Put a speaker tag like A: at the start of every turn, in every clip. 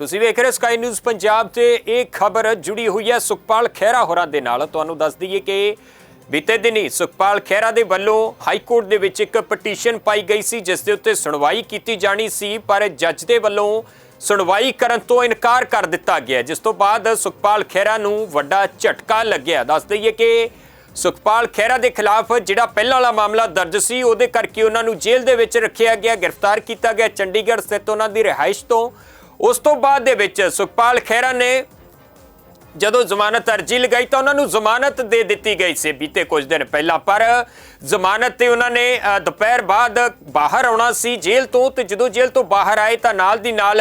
A: ਤੁਸੀਂ ਵੇਖ ਰਹੇ ਹੋ ਸਕਾਈ ਨਿਊਜ਼ ਪੰਜਾਬ ਤੇ ਇਹ ਖਬਰ ਜੁੜੀ ਹੋਈ ਹੈ ਸੁਖਪਾਲ ਖਹਿਰਾ ਹੋਰਾਂ ਦੇ ਨਾਲ। ਤੁਹਾਨੂੰ ਦੱਸ ਦਈਏ ਕਿ ਬੀਤੇ ਦਿਨੀ ਸੁਖਪਾਲ ਖਹਿਰਾ ਦੇ ਵੱਲੋਂ ਹਾਈ ਕੋਰਟ ਦੇ ਵਿੱਚ ਇੱਕ ਪਟੀਸ਼ਨ ਪਾਈ ਗਈ ਸੀ, ਜਿਸ ਦੇ ਉੱਤੇ ਸੁਣਵਾਈ ਕੀਤੀ ਜਾਣੀ ਸੀ, ਪਰ ਜੱਜ ਦੇ ਵੱਲੋਂ ਸੁਣਵਾਈ ਕਰਨ ਤੋਂ ਇਨਕਾਰ ਕਰ ਦਿੱਤਾ ਗਿਆ ਜਿਸ ਤੋਂ ਬਾਅਦ ਸੁਖਪਾਲ ਖਹਿਰਾ ਨੂੰ ਵੱਡਾ ਝਟਕਾ ਲੱਗਿਆ। ਦੱਸ ਦਈਏ ਕਿ ਸੁਖਪਾਲ ਖਹਿਰਾ ਦੇ ਖਿਲਾਫ ਜਿਹੜਾ ਪਹਿਲਾਂ ਵਾਲਾ ਮਾਮਲਾ ਦਰਜ ਸੀ, ਉਹਦੇ ਕਰਕੇ ਉਹਨਾਂ ਨੂੰ ਜੇਲ੍ਹ ਦੇ ਵਿੱਚ ਰੱਖਿਆ ਗਿਆ, ਗ੍ਰਿਫਤਾਰ ਕੀਤਾ ਗਿਆ। ਚੰਡੀਗੜ੍ਹ ਸਥਿਤ ਉਹਨਾਂ ਦੀ ਰਿਹਾਇਸ਼ ਤੋਂ ਉਸ ਤੋਂ ਬਾਅਦ ਦੇ ਵਿੱਚ ਸੁਖਪਾਲ ਖਹਿਰਾ ਨੇ ਜਦੋਂ ਜ਼ਮਾਨਤ ਅਰਜੀ ਲਗਾਈ ਤਾਂ ਉਹਨਾਂ ਨੂੰ ਜ਼ਮਾਨਤ ਦੇ ਦਿੱਤੀ ਗਈ ਸੀ ਬੀਤੇ ਕੁਝ ਦਿਨ ਪਹਿਲਾਂ। ਪਰ ਜ਼ਮਾਨਤ ਤੇ ਉਹਨਾਂ ਨੇ ਦੁਪਹਿਰ ਬਾਅਦ ਬਾਹਰ ਆਉਣਾ ਸੀ, ਜੇਲ੍ਹ ਤੋਂ ਤੇ ਜਦੋਂ ਜੇਲ੍ਹ ਤੋਂ ਬਾਹਰ ਆਏ ਤਾਂ ਨਾਲ ਦੀ ਨਾਲ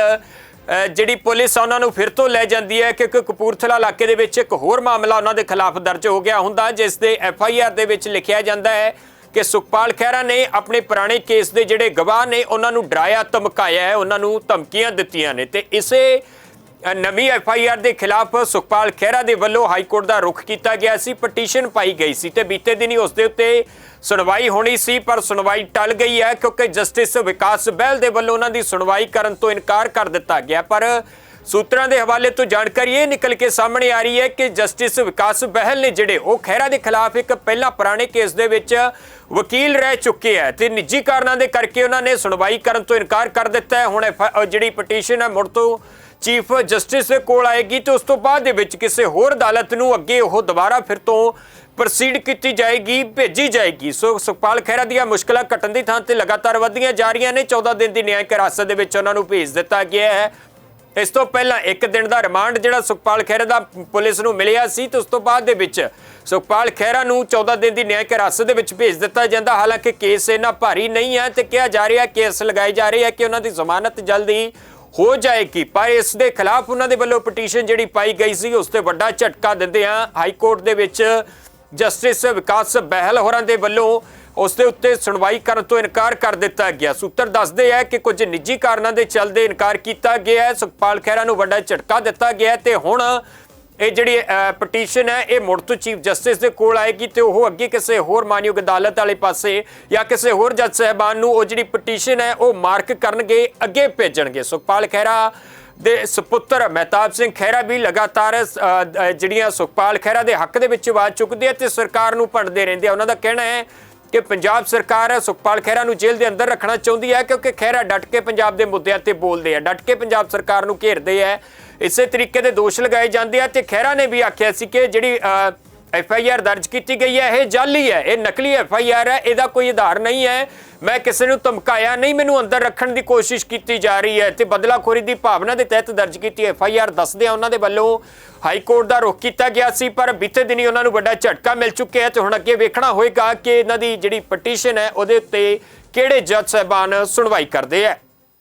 A: ਜਿਹੜੀ ਪੁਲਿਸ ਉਹਨਾਂ ਨੂੰ ਫਿਰ ਤੋਂ ਲੈ ਜਾਂਦੀ ਹੈ ਕਿਉਂਕਿ ਕਪੂਰਥਲਾ ਇਲਾਕੇ ਦੇ ਵਿੱਚ ਇੱਕ ਹੋਰ ਮਾਮਲਾ ਉਹਨਾਂ ਦੇ ਖਿਲਾਫ ਦਰਜ ਹੋ ਗਿਆ ਹੁੰਦਾ, ਜਿਸ ਦੇ ਐਫ ਆਈ ਆਰ ਦੇ ਵਿੱਚ ਲਿਖਿਆ ਜਾਂਦਾ ਹੈ ਕਿ ਸੁਖਪਾਲ ਖਹਿਰਾ ਨੇ ਆਪਣੇ ਪੁਰਾਣੇ ਕੇਸ ਦੇ ਜਿਹੜੇ ਗਵਾਹ ਨੇ, ਉਹਨਾਂ ਨੂੰ ਡਰਾਇਆ, ਧਮਕਾਇਆ ਹੈ, ਉਹਨਾਂ ਨੂੰ ਧਮਕੀਆਂ ਦਿੱਤੀਆਂ ਨੇ ਤੇ ਇਸੇ ਨਵੀਂ ਐਫ ਆਈ ਆਰ ਦੇ ਖਿਲਾਫ ਸੁਖਪਾਲ ਖਹਿਰਾ ਦੇ ਵੱਲੋਂ ਹਾਈ ਕੋਰਟ ਦਾ ਰੁਖ ਕੀਤਾ ਗਿਆ ਸੀ, ਪਟੀਸ਼ਨ ਪਾਈ ਗਈ ਸੀ ਤੇ ਬੀਤੇ ਦਿਨੀ ਉਸ ਦੇ ਉੱਤੇ ਸੁਣਵਾਈ ਹੋਣੀ ਸੀ, ਪਰ ਸੁਣਵਾਈ ਟਲ ਗਈ ਹੈ ਕਿਉਂਕਿ ਜਸਟਿਸ ਵਿਕਾਸ ਬਹਿਲ ਦੇ ਵੱਲੋਂ ਉਹਨਾਂ ਦੀ ਸੁਣਵਾਈ ਕਰਨ ਤੋਂ ਇਨਕਾਰ ਕਰ ਦਿੱਤਾ ਗਿਆ, ਪਰ ਸੂਤਰਾਂ ਦੇ ਹਵਾਲੇ ਤੋਂ ਜਾਣਕਾਰੀ ਇਹ ਨਿਕਲ ਕੇ ਸਾਹਮਣੇ ਆ ਰਹੀ ਹੈ ਕਿ ਜਸਟਿਸ ਵਿਕਾਸ ਬਹਿਲ ਨੇ ਜਿਹੜੇ ਉਹ ਖਹਿਰਾ ਦੇ ਖਿਲਾਫ ਇੱਕ ਪਹਿਲਾਂ ਪੁਰਾਣੇ ਕੇਸ ਦੇ ਵਿੱਚ ਵਕੀਲ ਰਹਿ ਚੁੱਕੇ ਹੈ ਤੇ ਨਿੱਜੀ ਕਾਰਨਾਂ ਦੇ ਕਰਕੇ ਉਹਨਾਂ ਨੇ ਸੁਣਵਾਈ ਕਰਨ ਤੋਂ ਇਨਕਾਰ ਕਰ ਦਿੱਤਾ ਹੈ। ਹੁਣ ਜਿਹੜੀ ਪਟੀਸ਼ਨ ਹੈ ਮੁੜ ਤੋਂ ਚੀਫ ਜਸਟਿਸ ਦੇ ਕੋਲ ਆਏਗੀ ਤੇ ਉਸ ਤੋਂ ਬਾਅਦ ਦੇ ਵਿੱਚ ਕਿਸੇ ਹੋਰ ਅਦਾਲਤ ਨੂੰ ਅੱਗੇ ਉਹ ਦੁਬਾਰਾ ਫਿਰ ਤੋਂ ਪ੍ਰੋਸੀਡ ਕੀਤੀ ਜਾਏਗੀ, ਭੇਜੀ ਜਾਏਗੀ। ਸੋ ਸੁਖਪਾਲ ਖਹਿਰਾ ਦੀਆਂ ਮੁਸ਼ਕਲਾਂ ਘਟਣ ਦੀ ਥਾਂ ਤੇ ਲਗਾਤਾਰ ਵਧੀਆਂ ਜਾ ਰਹੀਆਂ ਨੇ। 14 ਦਿਨ ਦੀ ਨਿਆਂ ਹਿਰਾਸਤ ਦੇ ਵਿੱਚ ਉਹਨਾਂ ਨੂੰ ਭੇਜ ਦਿੱਤਾ ਗਿਆ ਹੈ। ਇਸ ਤੋਂ ਪਹਿਲਾਂ ਇੱਕ ਦਿਨ ਦਾ ਰਿਮਾਂਡ ਜਿਹੜਾ ਸੁਖਪਾਲ ਖਹਿਰਾ ਦਾ ਪੁਲਿਸ ਨੂੰ ਮਿਲਿਆ ਸੀ ਤੇ ਉਸ ਤੋਂ ਬਾਅਦ ਦੇ ਵਿੱਚ ਸੁਖਪਾਲ ਖਹਿਰਾ ਨੂੰ 14 ਦਿਨ ਦੀ ਨਿਆਂ ਹਿਰਾਸਤ ਦੇ ਵਿੱਚ ਭੇਜ ਦਿੱਤਾ ਜਾਂਦਾ। ਹਾਲਾਂਕਿ ਕੇਸ ਇਹਨਾਂ ਭਾਰੀ ਨਹੀਂ ਹੈ ਤੇ ਕਿਹਾ ਜਾ ਰਿਹਾ ਕੇਸ ਲਗਾਏ ਜਾ ਰਹੇ ਹੈ ਕਿ ਉਹਨਾਂ ਦੀ ਜ਼ਮਾਨਤ ਜਲਦੀ ਹੋ ਜਾਏਗੀ। ਪਰ ਇਸ ਦੇ ਖਿਲਾਫ ਉਹਨਾਂ ਦੇ ਵੱਲੋਂ ਪਟੀਸ਼ਨ ਜਿਹੜੀ ਪਾਈ ਗਈ ਸੀ, ਉਸ ਤੇ ਵੱਡਾ ਝਟਕਾ ਦਿੰਦੇ ਆ ਹਾਈ ਕੋਰਟ ਦੇ ਵਿੱਚ ਜਸਟਿਸ ਵਿਕਾਸ ਬਹਿਲ ਹੋਰਾਂ ਦੇ ਵੱਲੋਂ ਉਸ ਦੇ ਉੱਤੇ ਸੁਣਵਾਈ ਕਰਨ ਤੋਂ ਇਨਕਾਰ ਕਰ ਦਿੱਤਾ ਗਿਆ। ਸੂਤਰ ਦੱਸਦੇ ਹੈ ਕਿ ਕੁਝ ਨਿੱਜੀ ਕਾਰਨਾਂ ਦੇ ਚੱਲਦੇ ਇਨਕਾਰ ਕੀਤਾ ਗਿਆ ਹੈ। ਸੁਖਪਾਲ ਖਹਿਰਾ ਨੂੰ ਵੱਡਾ ਝਟਕਾ ਦਿੱਤਾ ਗਿਆ ਹੈ ਤੇ ਹੁਣ ਇਹ ਜਿਹੜੀ ਪਟੀਸ਼ਨ ਹੈ, ਇਹ ਮੁੜ ਤੋਂ ਚੀਫ ਜਸਟਿਸ ਦੇ ਕੋਲ ਆਏਗੀ ਤੇ ਉਹ ਅੱਗੇ ਕਿਸੇ ਹੋਰ ਮਾਨਯੋਗ ਅਦਾਲਤ ਵਾਲੇ ਪਾਸੇ ਜਾਂ ਕਿਸੇ ਹੋਰ ਜੱਜ ਸਾਹਿਬਾਨ ਨੂੰ ਉਹ ਜਿਹੜੀ ਪਟੀਸ਼ਨ ਹੈ, ਉਹ ਮਾਰਕ ਕਰਨਗੇ, ਅੱਗੇ ਭੇਜਣਗੇ। ਸੁਖਪਾਲ ਖਹਿਰਾ ਦੇ ਸੁਪੁੱਤਰ ਮਹਿਤਾਬ ਸਿੰਘ ਖਹਿਰਾ ਵੀ ਲਗਾਤਾਰ ਜਿਹੜੀਆਂ ਸੁਖਪਾਲ ਖਹਿਰਾ ਦੇ ਹੱਕ ਦੇ ਵਿੱਚ ਆਵਾਜ਼ ਚੁੱਕਦੇ ਆ ਤੇ ਸਰਕਾਰ ਨੂੰ ਭੰਡਦੇ ਰਹਿੰਦੇ ਆ। ਉਹਨਾਂ ਦਾ ਕਹਿਣਾ ਹੈ ਕਿ ਪੰਜਾਬ ਸਰਕਾਰ ਸੁਖਪਾਲ ਖਹਿਰਾ ਨੂੰ ਜੇਲ੍ਹ ਦੇ ਅੰਦਰ ਰੱਖਣਾ ਚਾਹੁੰਦੀ ਹੈ, ਕਿਉਂਕਿ ਖਹਿਰਾ ਡਟ ਕੇ ਪੰਜਾਬ ਦੇ ਮੁੱਦਿਆਂ ਤੇ ਬੋਲਦੇ ਆ। ਡਟ ਕੇ ਪੰਜਾਬ ਸਰਕਾਰ ਨੂੰ ਘੇਰਦੇ ਆ। ਇਸੇ ਤਰੀਕੇ ਦੇ ਦੋਸ਼ ਲਗਾਏ ਜਾਂਦੇ ਆ ਤੇ ਖਹਿਰਾ ਨੇ ਵੀ ਆਖਿਆ ਸੀ ਕਿ ਜਿਹੜੀ ਐਫ ਆਈ ਆਰ ਦਰਜ ਕੀਤੀ ਗਈ ਹੈ, ਇਹ ਜਾਲੀ ਹੈ, ਇਹ ਨਕਲੀ ਐਫ ਆਈ ਆਰ ਹੈ, ਇਹਦਾ ਕੋਈ ਆਧਾਰ ਨਹੀਂ ਹੈ। ਮੈਂ ਕਿਸੇ ਨੂੰ ਧਮਕਾਇਆ ਨਹੀਂ, ਮੈਨੂੰ ਅੰਦਰ ਰੱਖਣ ਦੀ ਕੋਸ਼ਿਸ਼ ਕੀਤੀ ਜਾ ਰਹੀ ਹੈ ਤੇ ਬਦਲਾਖੋਰੀ ਦੀ ਭਾਵਨਾ ਦੇ ਤਹਿਤ ਦਰਜ ਕੀਤੀ ਐਫ ਆਈ ਆਰ ਦੱਸਦੇ ਆ ਉਹਨਾਂ ਦੇ ਵੱਲੋਂ ਹਾਈ ਕੋਰਟ ਦਾ ਰੁਖ ਕੀਤਾ ਗਿਆ ਸੀ, ਪਰ ਬੀਤੇ ਦਿਨੀ ਉਹਨਾਂ ਨੂੰ ਵੱਡਾ ਝਟਕਾ ਮਿਲ ਚੁੱਕਿਆ ਹੈ ਤੇ ਹੁਣ ਅੱਗੇ ਵੇਖਣਾ ਹੋਏਗਾ ਕਿ ਇਹਨਾਂ ਦੀ ਜਿਹੜੀ ਪਟੀਸ਼ਨ ਹੈ, ਉਹਦੇ ਉੱਤੇ ਕਿਹੜੇ ਜੱਜ ਸਾਹਿਬਾਨ ਸੁਣਵਾਈ ਕਰਦੇ ਆ।